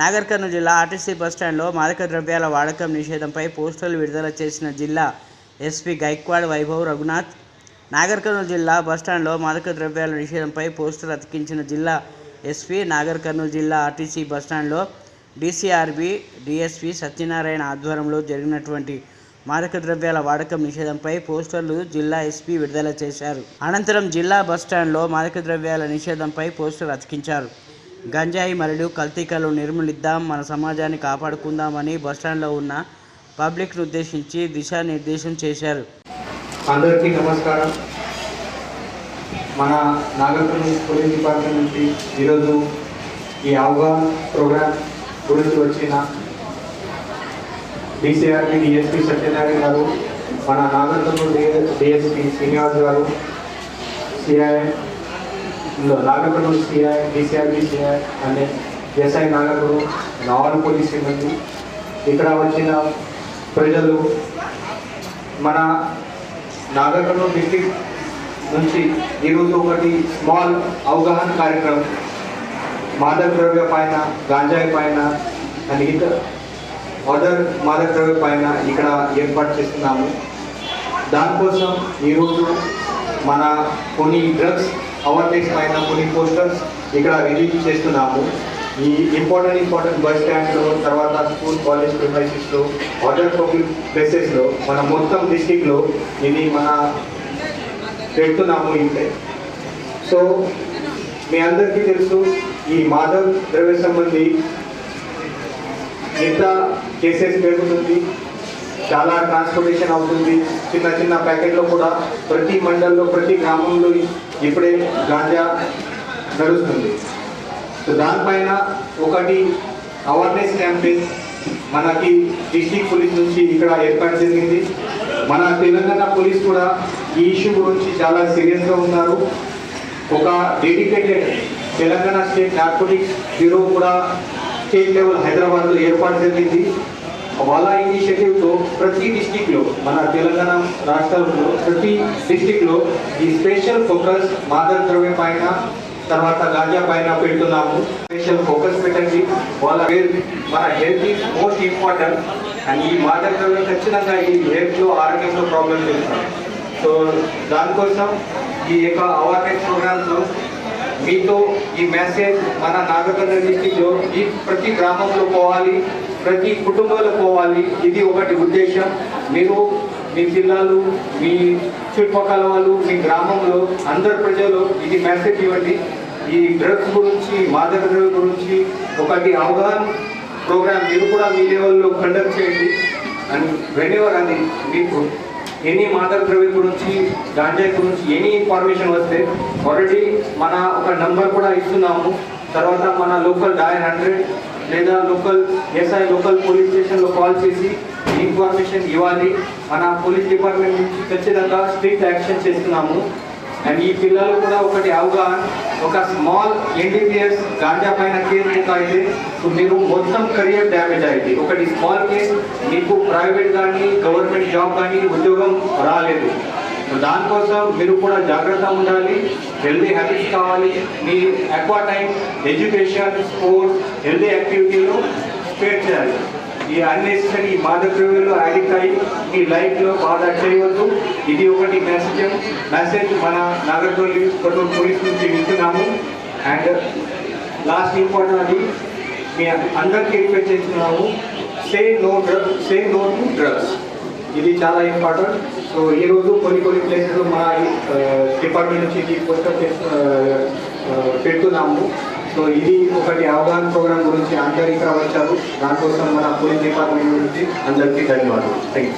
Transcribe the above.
నాగర్ కర్నూలు జిల్లా ఆర్టీసీ బస్టాండ్లో మాదక ద్రవ్యాల వాడకం నిషేధంపై పోస్టర్లు విడుదల చేసిన జిల్లా ఎస్పీ గైక్వాడ్ వైభవ్ రఘునాథ్. నాగర్ కర్నూలు జిల్లా బస్టాండ్లో మాదక ద్రవ్యాల నిషేధంపై పోస్టర్ అతికించిన జిల్లా ఎస్పీ నాగర్ కర్నూలు జిల్లా ఆర్టీసీ బస్టాండ్లో డీసీఆర్బీ డిఎస్పీ సత్యనారాయణ ఆధ్వర్యంలో జరిగినటువంటి మాదక ద్రవ్యాల వాడకం నిషేధంపై పోస్టర్లు జిల్లా ఎస్పీ విడుదల చేశారు. అనంతరం జిల్లా బస్టాండ్లో మాదక ద్రవ్యాల నిషేధంపై పోస్టర్ అతికించారు. గంజాయి మరియు కల్తీకలు నిర్మూలిద్దాం మన సమాజాన్ని కాపాడుకుందామని బస్టాండ్లో ఉన్న పబ్లిక్ను ఉద్దేశించి దిశానిర్దేశం చేశారు. అందరికీ నమస్కారం. మన నాగర్కర్నూలు పోలీస్ డిపార్ట్మెంట్ నుంచి ఈరోజు ఈ అవగాహన ప్రోగ్రామ్ గురించి వచ్చిన డిసిఆర్పి డిఎస్పి సత్యనారాయణ గారు మన నాగర్కర్నూలు డిఎస్పి శ్రీనివాస్ గారు CI Nagarkurnool CI DCRP CI and SI Nagarkurnool naval police సిబ్బంది ఇక్కడ వచ్చిన ప్రజలు మన నాగర్కర్నూలు డిస్టిక్ నుంచి ఈరోజు ఒకటి స్మాల్ అవగాహన కార్యక్రమం మాదక ద్రవ్య పైన గాంజాయి పైన అండ్ ఇతర అదర్ మాదక ద్రవ్య పైన ఇక్కడ ఏర్పాటు చేస్తున్నాము. దానికోసం ఈరోజు మన కొన్ని డ్రగ్స్ అవేర్నెస్ పైన కొన్ని పోస్టర్స్ ఇక్కడ రిలీజ్ చేస్తున్నాము ఈ ఇంపార్టెంట్ ఇంపార్టెంట్ బస్ స్టాండ్లో తర్వాత స్కూల్ కాలేజ్ ప్రిమైసెస్లో అదర్ పబ్లిక్ ప్లేసెస్లో మన మొత్తం డిస్టిక్లో ఇది మన పెడుతున్నాము ఇంటే సో మీ అందరికీ తెలుసు ఈ మాధవ్ ద్రవ్య సంబంధి ఎంత కేసెస్ పెరుగుతుంది. చాలా ట్రాన్స్పోర్టేషన్ అవుతుంది. చిన్న చిన్న ప్యాకెట్లో కూడా ప్రతి మండల్లో ప్రతి గ్రామంలో ఇప్పుడే గాంజా నడుస్తుంది. సో దానిపైన ఒకటి అవేర్నెస్ క్యాంపెయిన్ మనకి డిస్టిక్ పోలీస్ నుంచి ఇక్కడ ఏర్పాటు జరిగింది. మన తెలంగాణ పోలీస్ కూడా ఈ ఇష్యూ గురించి చాలా సీరియస్గా ఉన్నారు. ఒక dedicated Telangana state narcotics bureau కూడా స్టేట్ లెవెల్ హైదరాబాద్లో ఏర్పాటు జరిగింది. వాళ్ళ ఇనిషియేటివ్తో ప్రతి డిస్టిక్లో మన తెలంగాణ రాష్ట్రంలో ప్రతి డిస్టిక్లో ఈ స్పెషల్ ఫోకస్ మాదక ద్రవ్య పైన తర్వాత గాంజా పైన పెడుతున్నాము. స్పెషల్ ఫోకస్ పెట్టండి. వాళ్ళ హెల్త్ మన health is most important and ఈ మాదక ద్రవ్యం ఖచ్చితంగా ఈ హెల్త్లో ఆరోగ్యంలో ప్రాబ్లమ్స్ చేస్తాం సో దానికోసం ఈ యొక్క అవేర్నెస్ ప్రోగ్రామ్లో మీతో ఈ మెసేజ్ మన నాగకర్ణ డిస్టిక్లో ఈ ప్రతి గ్రామంలో పోవాలి. ప్రతి కుటుంబాలకు పోవాలి. ఇది ఒకటి ఉద్దేశం. మీరు మీ పిల్లలు మీ చుట్టుపక్కల వాళ్ళు మీ గ్రామంలో అందరు ప్రజలు ఇది మెసేజ్ ఇవ్వండి. ఈ డ్రగ్స్ గురించి మాదక ద్రవ్య గురించి ఒకటి అవగాహన ప్రోగ్రామ్ మీరు కూడా మీ లెవెల్లో కండక్ట్ చేయండి. అండ్ వెన్ఎవర్ అది మీకు ఎనీ మాదక ద్రవ్య గురించి గాంజాయి గురించి ఎనీ ఇన్ఫర్మేషన్ వస్తే ఆల్రెడీ మన ఒక నంబర్ కూడా ఇస్తున్నాము. తర్వాత మన లోకల్ డయల్ హండ్రెడ్ లేదా లోకల్ ఎస్ఐ లోకల్ పోలీస్ స్టేషన్లో కాల్ చేసి ఇన్ఫర్మేషన్ ఇవ్వాలి. మన పోలీస్ డిపార్ట్మెంట్ నుంచి ఖచ్చితంగా స్ట్రిక్ట్ యాక్షన్ చేస్తున్నాము. అండ్ ఈ పిల్లలు కూడా ఒకటి అవగాహన ఒక స్మాల్ ఎన్డీపీఎస్ గాంజా పైన కేసు బుక్ అయితే మీరు మొత్తం కెరియర్ డ్యామేజ్ అయింది ఒకటి స్మాల్ కేసు మీకు ప్రైవేట్ కానీ గవర్నమెంట్ జాబ్ కానీ ఉద్యోగం రాలేదు. సో దానికోసం మీరు కూడా జాగ్రత్త ఉండాలి. హెల్దీ హ్యాబిట్స్ కావాలి. మీ ఎక్కువ టైం ఎడ్యుకేషన్ స్పోర్ట్స్ హెల్దీ యాక్టివిటీలో స్పేర్ చేయాలి. ఈ అన్నెసరీ మాదక ద్రవ్యంలో అడిక్ట్ అయ్యి మీ లైఫ్లో బాధ చేయవద్దు. ఇది ఒకటి మెసేజ్ మెసేజ్ మన నాగర్తోలి కొట్టూరు పోలీస్ నుంచి ఇస్తున్నాము అండ్ లాస్ట్ ఇంపార్టెంట్ అది మీ అందరికీ రిక్వెస్ట్ చేస్తున్నాము. Say no drug say no to drugs ఇది చాలా ఇంపార్టెంట్ సో ఈ రోజు కొన్ని కొన్ని ప్లేసెస్ మా డిపార్ట్మెంట్ నుంచి ఇది పోస్టర్ పెడుతున్నాము. సో ఇది ఒకటి అవగాహన ప్రోగ్రామ్ గురించి అందరు ఇక్కడ వచ్చారు దానికోసం మన పోలీస్ డిపార్ట్మెంట్ నుంచి అందరికీ ధన్యవాదాలు. Thank you